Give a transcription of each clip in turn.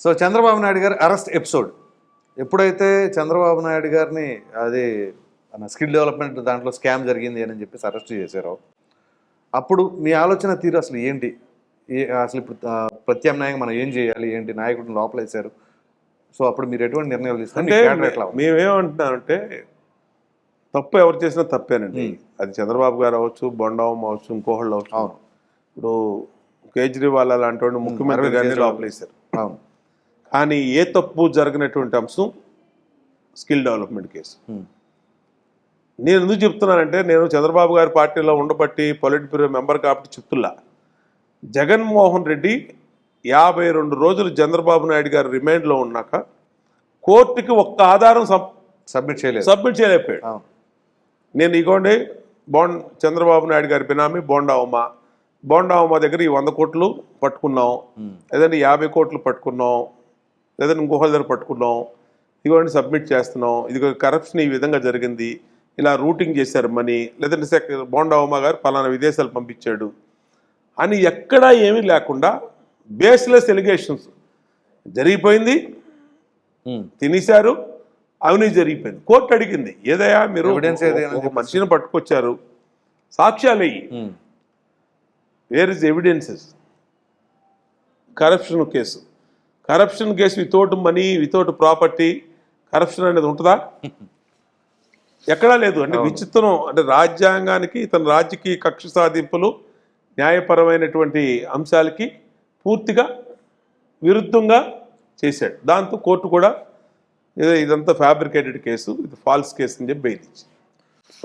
So Chandrababu Naidu గారి arrest episode. ఎప్పుడైతే చంద్రబాబు నాయుడు గారిని అది స్కిల్ డెవలప్మెంట్ దాంట్లో స్కామ్ జరిగింది అని చెప్పేసి అరెస్ట్ చేశారో అప్పుడు మీ ఆలోచన తీరు అసలు ఏంటి? ఏ అసలు ఇప్పుడు ప్రత్యామ్నాయంగా మనం ఏం చేయాలి? ఏంటి? నాయకుడిని లోపలేశారు. సో అప్పుడు మీరు ఎటువంటి నిర్ణయాలు తీసుకుంటే? మేమేమంటున్నామంటే తప్పు ఎవరు చేసినా తప్పేనండి. అది చంద్రబాబు గారు అవ్వచ్చు బొండవం అవ్వచ్చు అవ్వచ్చు. అవును. ఇప్పుడు కేజ్రీవాల్ అలాంటి ముఖ్యమంత్రి గారిని. లోపలేశారు. అవును. కానీ ఏ తప్పు జరిగినటువంటి అంశం స్కిల్ డెవలప్మెంట్ కేసు. ఉమ్. నేను ఎందుకు చెప్తున్నానంటే నేను చంద్రబాబు గారి పార్టీలో ఉండబట్టి పొలిట్ బ్యూరో మెంబర్ కాబట్టి చెప్తున్నా. జగన్మోహన్ రెడ్డి యాభై రెండు రోజులు చంద్రబాబు నాయుడు గారు రిమైండ్లో ఉన్నాక కోర్టుకి ఒక్క ఆధారం సబ్- సబ్మిట్ చేయలేదు. సబ్మిట్ చేయలేకపోయాడు. నేను ఇగోండి బోండ్ చంద్రబాబు నాయుడు గారి బినామీ బోండా ఉమ బోండా ఉమ దగ్గర ఈ వంద కోట్లు పట్టుకున్నాం. లేదంటే యాభై కోట్లు పట్టుకున్నాం. లేదంటే ఇంకొకరి దగ్గర పట్టుకున్నాం ఇదిగోండి సబ్మిట్ చేస్తున్నాం ఇదిగో కరప్షన్ ఈ విధంగా జరిగింది ఇలా రూటింగ్ చేశారు మనీ లేదంటే సెక్ బోండా ఉమ గారు పలానా విదేశాలు పంపించాడు అని ఎక్కడా ఏమీ లేకుండా బేస్లెస్ ఎలిగేషన్స్ జరిగిపోయింది ఉమ్. తినేశారు అవినీతి జరిగిపోయింది. కోర్టు అడిగింది ఏదయ్యా మీరు ఒక మనిషిని పట్టుకొచ్చారు సాక్ష్యాలు. Where is evidences corruption case corruption case without money without property corruption అనేది ఉంటుందా? ఎక్కడా లేదు. అంటే విచిత్రం. అంటే రాజ్యాంగానికి తన రాజకీయ కక్ష సాధింపులు న్యాయపరమైనటువంటి అంశాలకి పూర్తిగా విరుద్ధంగా చేశాడు. దాంతో కోర్టు కూడా ఏదో ఇదంతా ఫ్యాబ్రికేటెడ్ కేసు ఇది ఫాల్స్ కేసు అని చెప్పి బెయిల్ ఇచ్చింది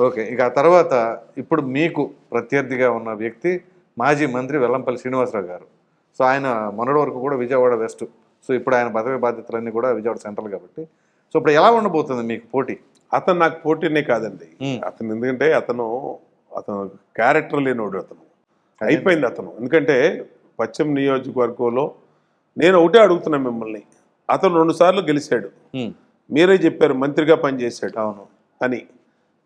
ఓకే. ఇక ఆ తర్వాత ఇప్పుడు మీకు ప్రత్యర్థిగా ఉన్న వ్యక్తి మాజీ మంత్రి వెల్లంపల్లి శ్రీనివాసరావు గారు. సో ఆయన మొన్నటి వరకు కూడా విజయవాడ వెస్ట్. సో ఇప్పుడు ఆయన పదవి బాధ్యతలన్నీ కూడా విజయవాడ సెంట్రల్ కాబట్టి. సో ఇప్పుడు ఎలా ఉండబోతుంది మీకు పోటీ? అతను నాకు పోటీనే కాదండి. అతను ఎందుకంటే అతను అతను క్యారెక్టర్ లేనివాడు అతను. అయిపోయింది అతను. ఎందుకంటే పశ్చిమ నియోజకవర్గంలో నేను ఒకటే అడుగుతున్నా మిమ్మల్ని. అతను రెండు సార్లు గెలిచాడు. మీరే చెప్పారు మంత్రిగా పనిచేశాడు అవును. అని.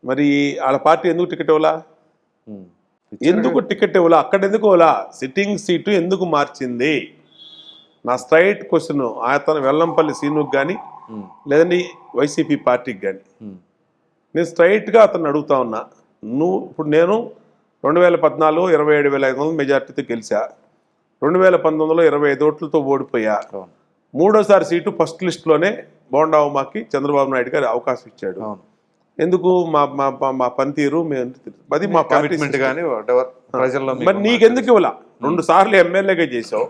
మరి వాళ్ళ పార్టీ ఎందుకు టికెట్ ఇవ్వలా. ఎందుకు టికెట్ ఇవ్వలా? అక్కడ ఎందుకు ఇవ్వలా? సిట్టింగ్ సీటు ఎందుకు మార్చింది? నా స్ట్రైట్ క్వశ్చన్ అతను వెల్లంపల్లి సీనుకి కానీ. లేదంటే వైసీపీ పార్టీకి కానీ. నేను స్ట్రైట్గా అతను అడుగుతా ఉన్నా నువ్వు ఇప్పుడు నేను రెండు వేల పద్నాలుగు ఇరవై ఏడు వేల ఐదు వందల మెజార్టీతో గెలిచా రెండు వేల పంతొమ్మిదిలో ఇరవై ఐదు ఓట్లతో ఓడిపోయా. మూడోసారి సీటు ఫస్ట్ లిస్ట్లోనే బోండా ఉమాకి చంద్రబాబు నాయుడు గారు అవకాశం ఇచ్చాడు. ఎందుకు మా మా మా- పనితీరు మేము అది మా కమిట్మెంట్ కానీ ప్రజల్లో మరి నీకెందుకు ఇవ్వాల? రెండు సార్లు ఎమ్మెల్యేగా చేసావు.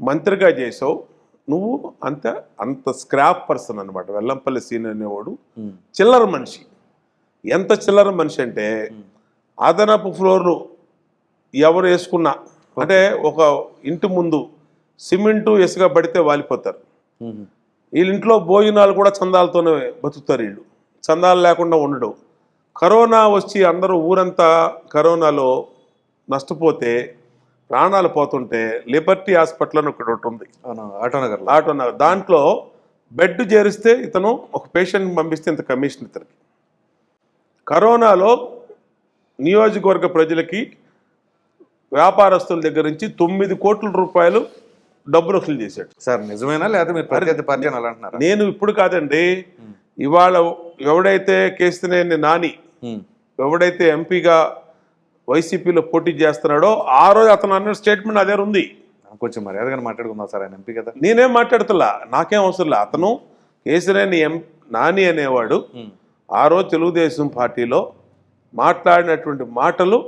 మంత్రిగా చేసావు. నువ్వు అంత అంత స్క్రాప్ పర్సన్ అనమాట వెల్లంపల్లి సీన్ అనేవాడు. చిల్లర మనిషి. ఎంత చిల్లర మనిషి అంటే అదనపు ఫ్లోర్లు ఎవరు వేసుకున్నా. అంటే ఒక ఇంటి ముందు సిమెంటు ఇసుక పడితే వాలిపోతారు. వీళ్ళ ఇంట్లో భోజనాలు కూడా చందాలతోనే బతుకుతారు వీళ్ళు. చందాలు లేకుండా ఉండడు. కరోనా వచ్చి అందరూ ఊరంతా కరోనాలో నష్టపోతే ప్రాణాలు పోతుంటే లిబర్టీ హాస్పిటల్ అని ఒకటి ఒకటి ఉంది అవును ఆటోనగర్లో. ఆటో నగర్. దాంట్లో బెడ్ చేరిస్తే ఇతను ఒక పేషెంట్ పంపిస్తే ఇంత కమిషన్ ఇతనికి. కరోనాలో నియోజకవర్గ ప్రజలకి వ్యాపారస్తుల దగ్గర నుంచి తొమ్మిది కోట్ల రూపాయలు డబ్బులు వసూలు చేశాడు. సార్ నిజమేనా? లేదా మీరు ప్రత్యర్థి పార్టీ అంటున్నారా? నేను ఇప్పుడు కాదండి. ఇవాళ ఎవడైతే కేసునేని నాని. ఎవడైతే ఎంపీగా వైసీపీలో పోటీ చేస్తున్నాడో ఆ రోజు అతను అన్న స్టేట్మెంట్ అదే ఉంది కొంచెం మర్యాదగా మాట్లాడుకుందాం సార్ ఆయన ఎంపీ కదా నేనేం మాట్లాడుతున్నా నాకేం అవసరం లే అతను కేసినేని ఎం నాని అనేవాడు. ఆ రోజు తెలుగుదేశం పార్టీలో మాట్లాడినటువంటి మాటలు.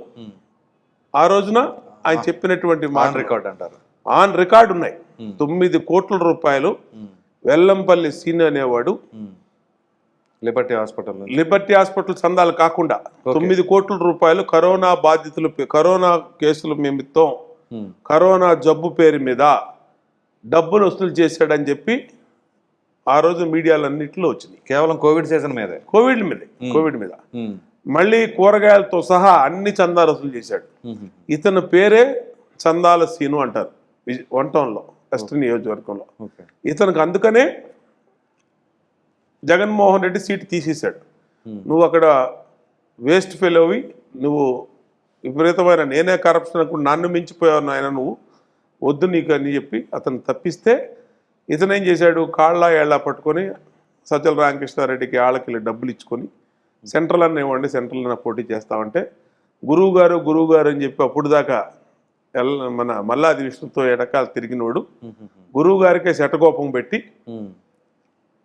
ఆ రోజున ఆయన చెప్పినటువంటి మాట రికార్డ్ అంటారు ఆన్ రికార్డు ఉన్నాయి. తొమ్మిది కోట్ల రూపాయలు. వెల్లంపల్లి సీన్ అనేవాడు. లిబర్టీ హాస్పిటల్ లిబర్టీ హాస్పిటల్ చందాలు కాకుండా తొమ్మిది కోట్ల రూపాయలు కరోనా బాధితులు కరోనా కేసుల నిమిత్తం. కరోనా జబ్బు పేరు మీద డబ్బులు వసూలు చేశాడని చెప్పి ఆ రోజు మీడియాలన్నింటిలో వచ్చినాయి. కేవలం కోవిడ్ సీజన్ మీదే. కోవిడ్ మీద కోవిడ్ మీద. మళ్ళీ కూరగాయలతో సహా అన్ని చందాలు వసూలు చేశాడు. ఇతని పేరే చందాల సీను అంటారు. వన్ టౌన్లో వెస్ట్ నియోజకవర్గంలో. ఇతనికి అందుకనే జగన్మోహన్ రెడ్డి సీటు తీసేశాడు. Hmm. నువ్వు అక్కడ వేస్ట్ ఫెలోవి నువ్వు విపరీతమైన నేనే కరప్షన్ అనుకుని నన్ను మించిపోయావు నాయన నువ్వు. వద్దు నీకు అని చెప్పి అతను తప్పిస్తే ఇతను ఏం చేశాడు? కాళ్ళ ఏళ్ళ పట్టుకొని సజ్జల రామకృష్ణారెడ్డికి ఆళ్ళకి డబ్బులు ఇచ్చుకొని సెంట్రల్ అన్న ఇవ్వండి సెంట్రల్ అన్న పోటీ చేస్తామంటే గురువు గారు గురువు గారు అని చెప్పి అప్పుడు దాకా ఎల్ మన మల్లాది విష్ణుతో ఎడకాల తిరిగినోడు. గురువు గారికే శటకోపం పెట్టి.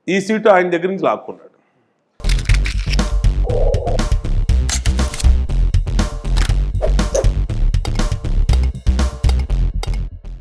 ఈ సీటు ఆయన దగ్గర నుంచి లాక్కున్నాడు.